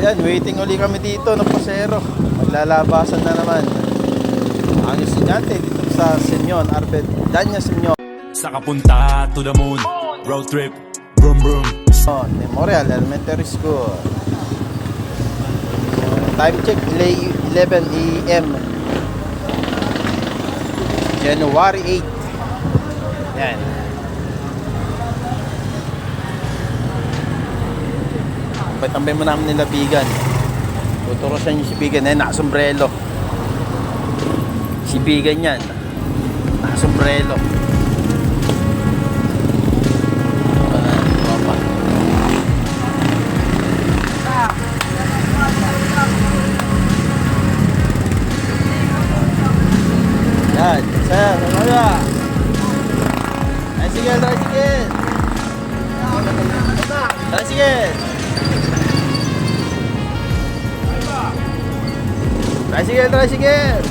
Ayan, waiting uli kami dito ng pasero. Maglalabasan na naman. Ang estudyante dito sa Senyon, Arbet Danya Senyon. Sa kapunta to the moon Road trip Brum brum Memorial Elementary School. Time check, 11 a.m. January 8. Yan. Tambay-tambay mo namin nila Bigan. Tuturusan niyo si Bigan. Eh, nakasombrelo. Si Bigan yan. Nakasombrelo. Yan, sir, ano ba? Tricycle, tricycle! Tricycle! Tricycle, tricycle!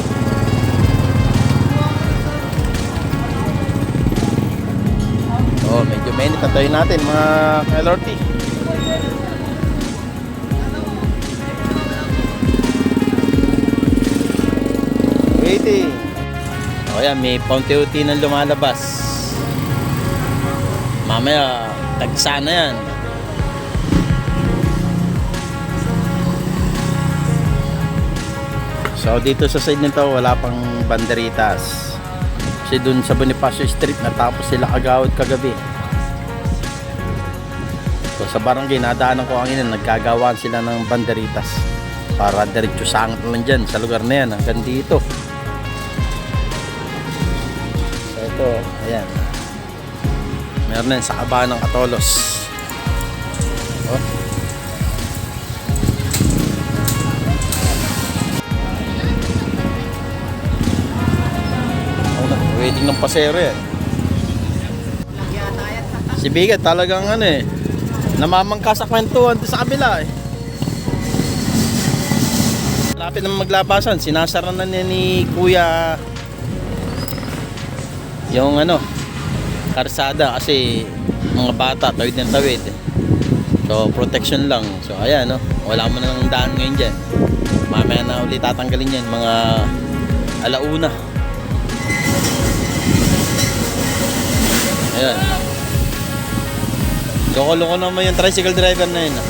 Oh, medyo mainit na tayo natin mga LRT. Waiting. O yan, may paunti-unti nang lumalabas. Mamaya, tagsa na yan. So dito sa side nito wala pang banderitas. Kasi dun sa Bonifacio Street natapos sila kagawad kagabi. So sa barangay nadaanan ko ang ina nagkagawaan sila ng banderitas para diretso sangat lang dyan sa lugar na yan hanggang dito. So ito, ayan. Meron na sa kabahan ng Katolos. Oh. Waiting ng pasero yan. Si Bigat talagang ano eh, namamangka sa kwentuhan sa kabila eh. Lapit naman maglabasan, sinasara na niya ni Kuya yung ano, karsada kasi mga bata tawid ng tawid. So protection lang. So ayan no, wala mo na ng daan ngayon dyan. Mamaya na ulit tatanggalin yan mga alauna. Ayan. Loko-loko naman yung tricycle driver na yun. ah.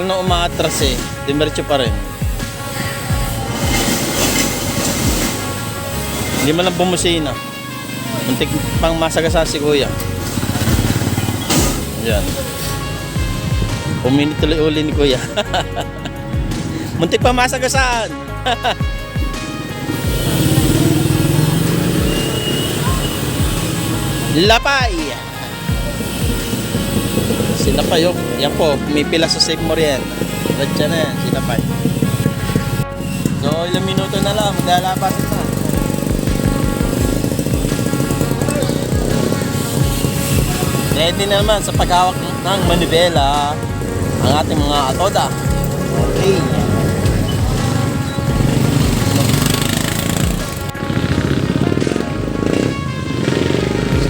Ano umaatras eh, dimercho pa rin. Hindi man lang bumusina. Muntik pang masagasa si kuya. Yan. Puminit tuloy uli ni kuya. Muntik pa masagasaan. Lapay. Sinapay oh. Yan po, pumipila sa Safe Moriel. Radya na yan, sinapay. So, ilang minuto na lang, maglalabasan na. Ready na naman sa paghawak ng manibela ang ating mga atoda. Okay.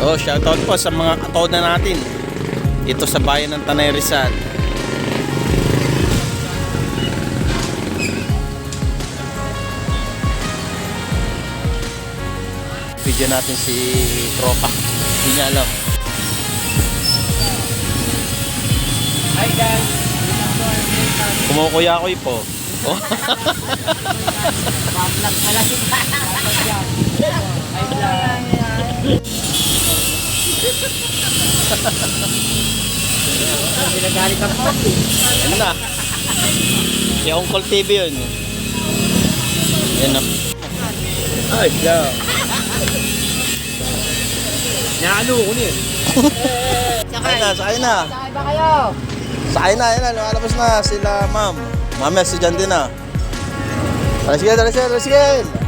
So, shoutout po sa mga atoda natin dito sa bayan ng Tanay Rizal. Video natin si Tropa. Hindi niya alam. Hi guys! Kumukuya ko po. Oh. Pa-vlog pala si Hi vlog! Ginagalit ang pogi. Yan na. Si Uncle TV yun. Yan na. Ay, yeah. Naano ko niyan. Sakay na, sakay na. Sakay ba kayo? Sakay na, yan na. Lumalabas na sila, ma'am. Ma'am, estudyante na. Tara, sige, tara, sige, tara, sige.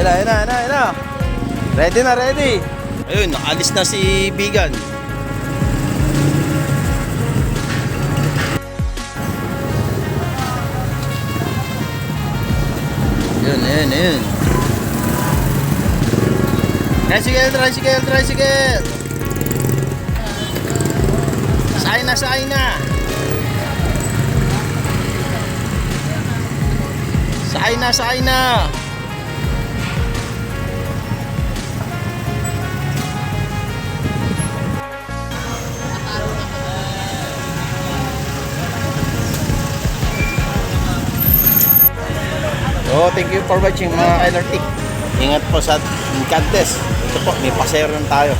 Ayun na, ayun na, ayun na, ayun na. Ready na, ready. Ayun, nakalis na si Bigan. Yun, ayun, ayun. Tricycle, tricycle, tricycle. Sakay na, sakay na. Sakay na, sakay na. So, thank you for watching mga LRT. Ingat po sa Cantes. Ito po, may pasero tayo.